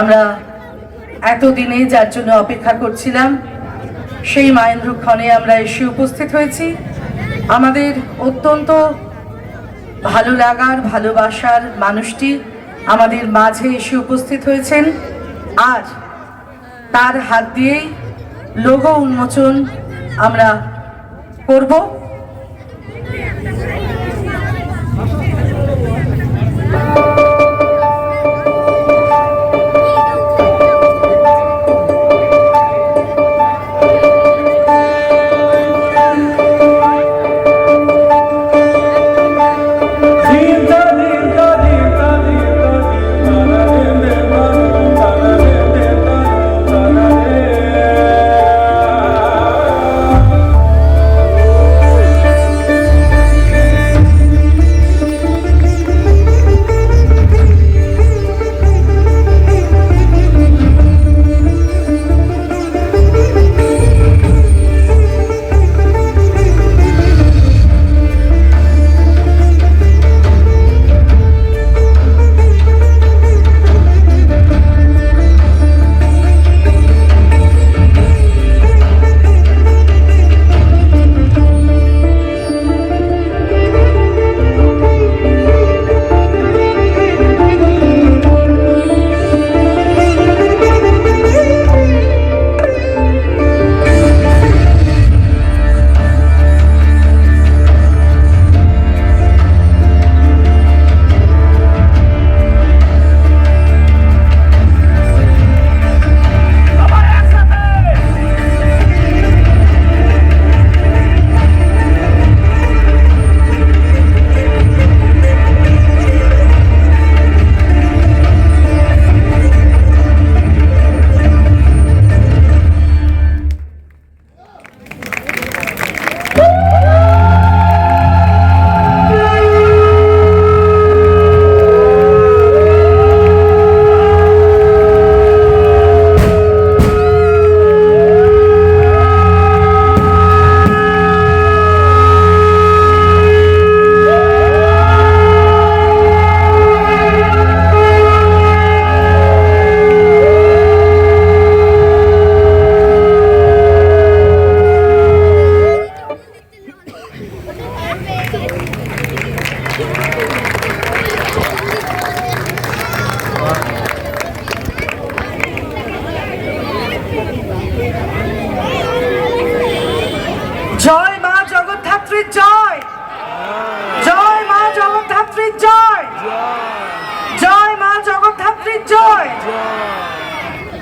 আমরা এতদিনে যার জন্য অপেক্ষা করছিলাম, সেই ক্ষণে আমরা এসে উপস্থিত হয়েছি। আমাদের অত্যন্ত ভালো লাগার, ভালোবাসার মানুষটি আমাদের মাঝে এসে উপস্থিত হয়েছেন। আর তার হাত দিয়েই লোগো উন্মোচন আমরা করব।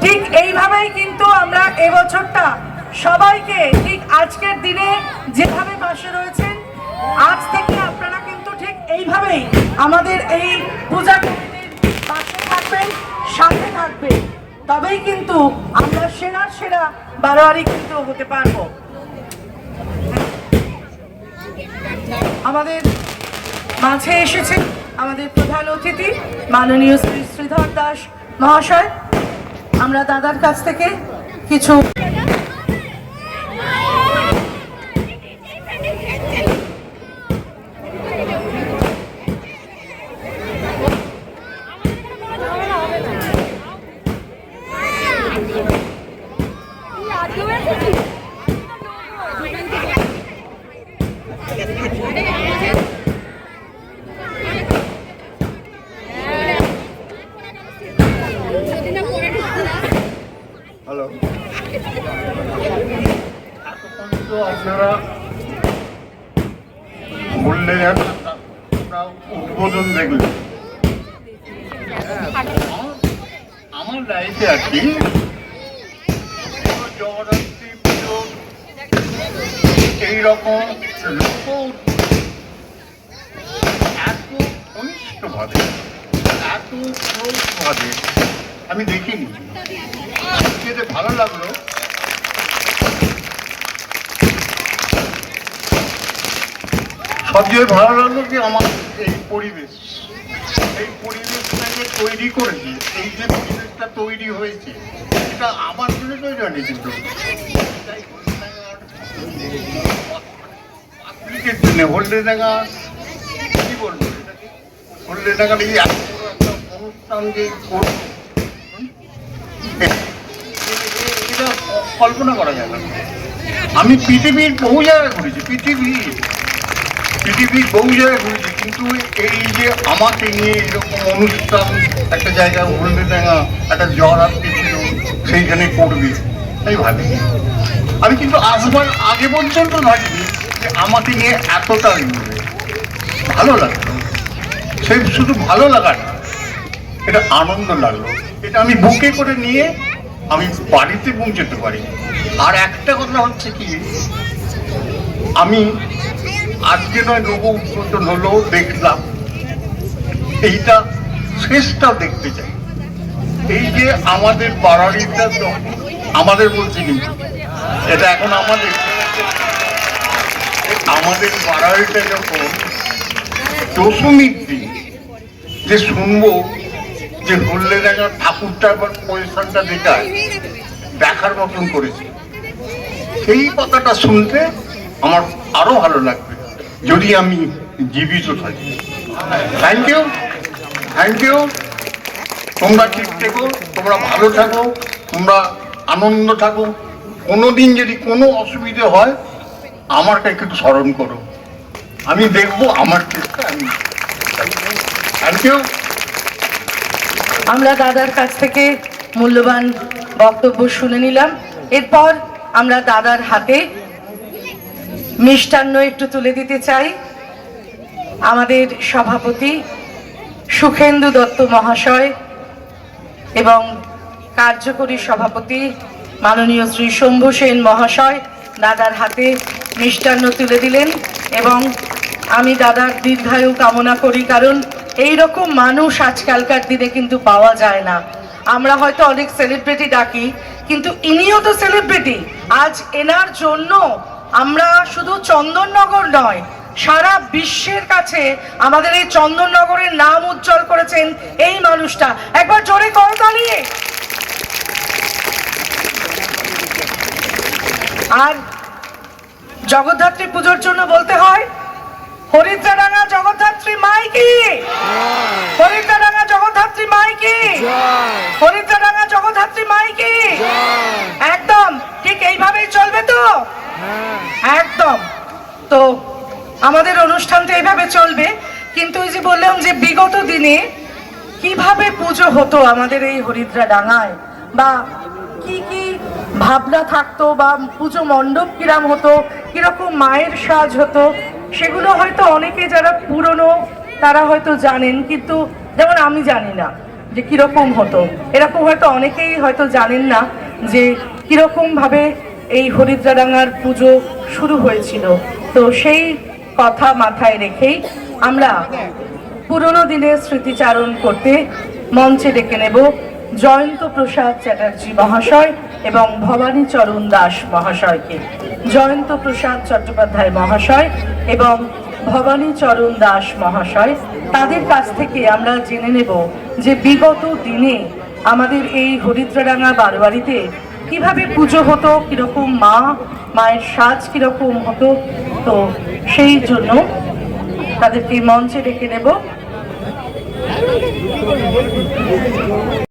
ঠিক এইভাবেই কিন্তু আমরা এবছরটা সবাইকে ঠিক আজকের দিনে যেভাবে পাশে রয়েছেন, আজ থেকে আপনারা কিন্তু ঠিক এইভাবেই আমাদের এই পূজা পাশে থাকবেন, সাথে থাকবেন। তবেই কিন্তু আমরা সেরার সেরা বারোয়ারি কিন্তু হতে পারব। আমাদের মাঝে এসেছেন আমাদের প্রধান অতিথি, মাননীয় শ্রী শ্রীধর দাস মহাশয় আমরা দাদার কাছ থেকে কিছু হ্যালো এতক্ষণ আপনারা বললেন একটা উদ্বোধন দেখলেন আমার- আমার লাইফে আর কি জগদ্ধাত্রী পুজো এইরকম লোক এত ঘনিষ্ঠভাবে, এত ক্লোজভাবে আমি দেখিনি। যেতে ভালো লাগল সবচেয়ে ভালো লাগল যে আমার এই পরিবেশ, এই পরিবেশটাকে তৈরি করেছি, এই যে পরিবেশটা তৈরি হয়েছে, এটা আমার জন্য তৈরি হয়নি কিন্তু। জন্য হলদে বড় একটা অনুষ্ঠান যে এটা কল্পনা করা যায় না আমি পৃথিবীর বহু জায়গায় ঘুরেছি পৃথিবীর পৃথিবীর বহু জায়গায় ঘুরেছি, কিন্তু এই যে আমাকে নিয়ে এরকম অনুষ্ঠান, একটা জায়গায় হলদে ডাঙা একটা জ্বর আসতেছিল সেইখানে করবে তাই ভাবি আমি কিন্তু আসবার আগে পর্যন্ত ভাবিনি যে আমাকে নিয়ে এতটা ইয়ে ভালো লাগল। সে শুধু ভালো লাগা না এটা আনন্দ লাগল। এটা আমি বুকে করে নিয়ে আমি বাড়িতে পৌঁছতে পারি। আর একটা কথা হচ্ছে কি, আমি আজকে নয় নব উদ্বোধন হলো, দেখলাম। এইটা শেষটাও দেখতে চাই। এই যে আমাদের বাড়ারিটা আমাদের বলছি কিন্তু এটা এখন আমাদের। আমাদের বাড়ারিটা যখন দশমীর দিন যে শুনব যে হললে দেখা ঠাকুরটা একবার পজিশনটা দেখায় দেখার মতন করেছে। সেই কথাটা শুনতে আমার আরও ভালো লাগবে। যদি আমি জীবিত থাকি থ্যাংক ইউ থ্যাংক ইউ তোমরা ঠিক থেকো তোমরা ভালো থাকো তোমরা আনন্দ থাকো কোনোদিন যদি কোনো অসুবিধে হয় আমারটা একটু স্মরণ করো। আমি দেখব আমার থ্যাংক ইউ আমরা দাদার কাছ থেকে মূল্যবান বক্তব্য শুনে নিলাম। এরপর আমরা দাদার হাতে মিষ্টান্ন একটু তুলে দিতে চাই। আমাদের সভাপতি সুখেন্দু দত্ত মহাশয় এবং কার্যকরী সভাপতি মাননীয় শ্রী শম্ভু সেন মহাশয় দাদার হাতে মিষ্টান্ন তুলে দিলেন এবং আমি দাদার দীর্ঘায়ু কামনা করি কারণ এই রকম মানুষ আজকালকার দিনে কিন্তু পাওয়া যায় না। আমরা হয়তো অনেক সেলিব্রিটি ডাকি, কিন্তু ইনিও তো সেলিব্রিটি আজ এনার জন্য আমরা শুধু চন্দননগর নয়, সারা বিশ্বের কাছে আমাদের এই চন্দননগরের নাম উজ্জ্বল করেছেন এই মানুষটা। একবার জোরে করতালি আর জগদ্ধাত্রী পুজোর জন্য বলতে হয় হরিদ্রাডাঙ্গা জগদ্ধাত্রী মাই কি হরিদ্রাডাঙ্গা জগদ্ধাত্রী মাই কি হরিদ্রাডাঙ্গা জগদ্ধাত্রী মাই কি একদম ঠিক এইভাবেই চলবে তো একদম তো আমাদের অনুষ্ঠান তো এইভাবে চলবে, কিন্তু ওই যে বললাম যে বিগত দিনে কীভাবে পুজো হতো আমাদের এই হরিদ্রা ডাঙায়? বা কি কি ভাবনা থাকতো বা পুজো মণ্ডপ কিরাম হতো, কীরকম মায়ের সাজ হতো, সেগুলো হয়তো অনেকে যারা পুরনো, তারা হয়তো জানেন, কিন্তু যেমন আমি জানি না যে কীরকম হতো। এরকম হয়তো অনেকেই হয়তো জানেন না যে কীরকম ভাবে এই হরিদ্রাডাঙ্গার পুজো শুরু হয়েছিল। তো সেই কথা মাথায় রেখেই আমরা পুরনো দিনের স্মৃতিচারণ করতে মঞ্চে ডেকে নেব জয়ন্ত প্রসাদ চ্যাটার্জি মহাশয় এবং ভবানী চরণ দাস মহাশয়কে। জয়ন্ত প্রসাদ চট্টোপাধ্যায় মহাশয় এবং ভবানী চরণ দাস মহাশয়। তাদের কাছ থেকে আমরা জেনে নেব যে বিগত দিনে আমাদের এই হরিদ্রাডাঙ্গা বারোয়ারিতে কীভাবে পুজো হতো, কীরকম মা, মায়ের সাজ কীরকম হতো তো সেই জন্য তাদেরকে মঞ্চে ডেকে নেব।